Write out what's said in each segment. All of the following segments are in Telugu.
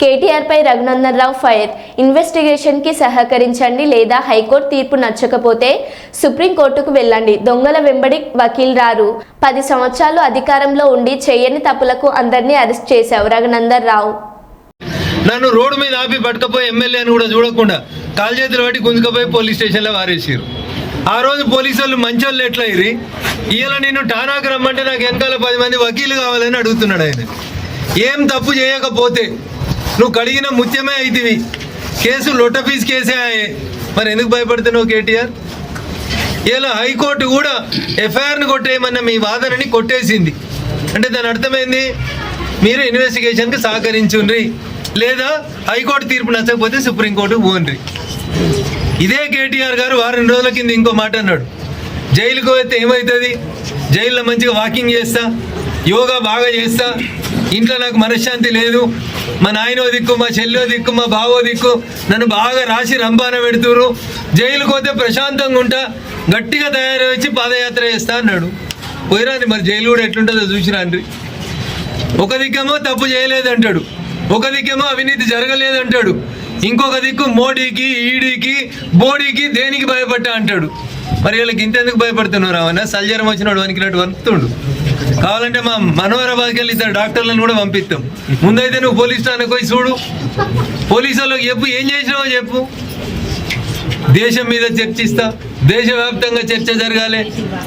కేటీఆర్ పై రఘునందన్ రావు ఫైర్. ఇన్వెస్టిగేషన్కి సహకరించండి లేదా హైకోర్టు తీర్పు నచ్చకపోతే సుప్రీంకోర్టుకు వెళ్ళండి. దొంగల వెంబడి వకీల్ రారు. పది సంవత్సరాలు అధికారంలో ఉండి చేయని తప్పులకు అందరినీ అరెస్ట్ చేశావు రఘునందన్ రావు నన్ను రోడ్డు మీద ఆపి పట్టుకపోయి ఎమ్మెల్యే అని కూడా చూడకుండా కాలు చేతులు పట్టి గుంజుకపోయి పోలీస్ స్టేషన్లో వారేసారు ఆ రోజు పోలీసు వాళ్ళు మంచోళ్ళు ఎట్లా అయ్యి ఇవాళ నేను టానాకు రమ్మంటే నాకు వెనకాల పది మంది వకీలు కావాలని అడుగుతున్నాడు ఆయన. ఏం తప్పు చేయకపోతే నువ్వు కడిగిన ముత్యమే అవుతుంది కేసు లొట్ట కేసే ఆయే. మరి ఎందుకు భయపడుతున్నావు కేటీఆర్? ఇలా హైకోర్టు కూడా ఎఫ్ఐఆర్ని కొట్టేయమన్న మీ వాదనని కొట్టేసింది. అంటే దాని అర్థమైంది? మీరు ఇన్వెస్టిగేషన్కి సహకరించుండ్రి. లేదా హైకోర్టు తీర్పు నచ్చకపోతే సుప్రీంకోర్టు పోండ్రి. ఇదే కేటీఆర్ గారు వారం రోజుల కింద ఇంకో మాట అన్నాడు. జైలుకు పోతే ఏమవుతుంది జైల్లో మంచిగా వాకింగ్ చేస్తా యోగా బాగా చేస్తా ఇంట్లో నాకు మనశ్శాంతి లేదు. మా నాయనో దిక్కు మా చెల్లో దిక్కు మా బావో దిక్కు నన్ను బాగా రాసి రంబాన పెడుతురు జైలుకు పోతే ప్రశాంతంగా ఉంటా గట్టిగా తయారు వచ్చి పాదయాత్ర చేస్తా అన్నాడు. పోయిరాని మరి జైలు కూడా ఎట్లుంటుందో చూసిరాండ్రి. ఒక దిక్కేమో తప్పు చేయలేదంటాడు. ఒక దిక్కేమో అవినీతి జరగలేదంటాడు. ఇంకొక దిక్కు మోడీకి ఈడీకి బోడీకి దేనికి భయపడ్డా అంటాడు. మరి వీళ్ళకి ఇంతెందుకు భయపడుతున్నారు అవన్న సల్జరం వచ్చినాడు వనికినట్టు వణుకుతుండు. కావాలంటే మా మనోహరాబాద్కి వెళ్ళి ఇద్దరు డాక్టర్లను కూడా పంపిస్తాం. ముందైతే నువ్వు పోలీస్ స్టేషన్కి పోయి చూడు. పోలీసు వాళ్ళకి చెప్పు ఏం చేసినావో చెప్పు. దేశం మీద చర్చిస్తా దేశవ్యాప్తంగా చర్చ జరగాలి.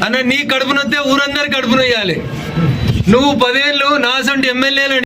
అన్న నీ కడుపునొస్తే ఊరందరి కడుపునొయ్యాలి నువ్వు పదేళ్ళు నాసంటి ఎమ్మెల్యేలు